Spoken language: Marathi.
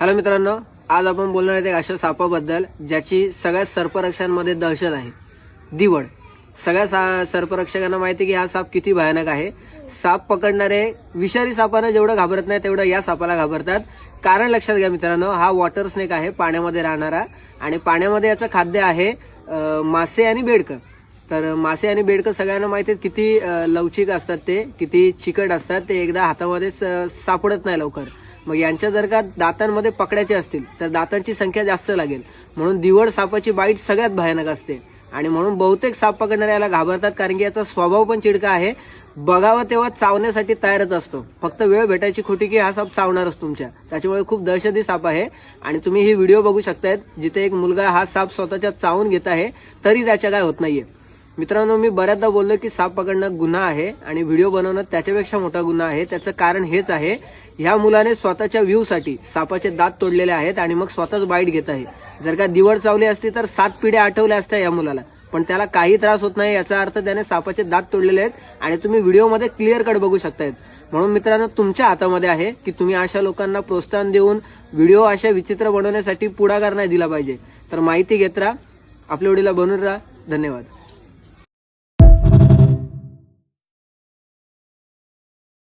हॅलो मित्रांनो आज आपण बोलणार आहे एक अशा सापाबद्दल ज्याची सगळ्या सर्परक्षांमध्ये दहशत आहे. दिवड. सगळ्या सा सर्परक्षकांना माहिती आहे की हा साप किती भयानक आहे. साप पकडणारे विषारी सापांना जेवढं घाबरत नाही तेवढं या सापाला घाबरतात. कारण लक्षात घ्या मित्रांनो हा वॉटर स्नेक आहे पाण्यामध्ये राहणारा. आणि पाण्यामध्ये याचं खाद्य आहे मासे आणि बेडकं. तर मासे आणि बेडकं सगळ्यांना माहिती आहे किती लवचिक असतात ते किती चिकट असतात ते एकदा हातामध्ये स- सापडत नाही लवकर. मग यांच्या जर का दातांमध्ये पकडायचे असतील तर दातांची संख्या जास्त लागेल. म्हणून दिवड सापाची बाईट सगळ्यात भयानक असते. आणि म्हणून बहुतेक साप पकडणाऱ्याला घाबरतात कारण की याचा स्वभाव पण चिडका आहे. बघावं तेव्हा चावण्यासाठी तयारच असतो. फक्त वेळ भेटायची खोटी की हा साप चावणारच तुमच्या. त्याच्यामुळे खूप दहशती साप आहे. आणि तुम्ही ही व्हिडिओ बघू शकतायत जिथे एक मुलगा हा साप स्वतःच्या चावून घेत आहे तरी त्याच्या काय होत नाहीये. मित्रांनो मी बऱ्याचदा बोललो की साप पकडणं गुन्हा आहे आणि व्हिडिओ बनवणं त्याच्यापेक्षा मोठा गुन्हा आहे. त्याचं कारण हेच आहे ह्या मुलाने स्वतःच्या व्ह्यूसाठी सापाचे दात तोडलेले आहेत आणि मग स्वतःच बाईट घेत आहे. जर का दिवड चावली असती तर सात पिढ्या आठवल्या असत्या या मुलाला. पण त्याला काही त्रास होत नाही याचा अर्थ त्याने सापाचे दात तोडलेले आहेत आणि तुम्ही व्हिडिओमध्ये क्लिअर कट बघू शकतायत. म्हणून मित्रांनो तुमच्या हातामध्ये आहे की तुम्ही अशा लोकांना प्रोत्साहन देऊन व्हिडिओ अशा विचित्र बनवण्यासाठी पुढाकार नाही दिला पाहिजे. तर माहिती घेत राहा. आपल्या व्हिडिओला बनवून राहा. धन्यवाद.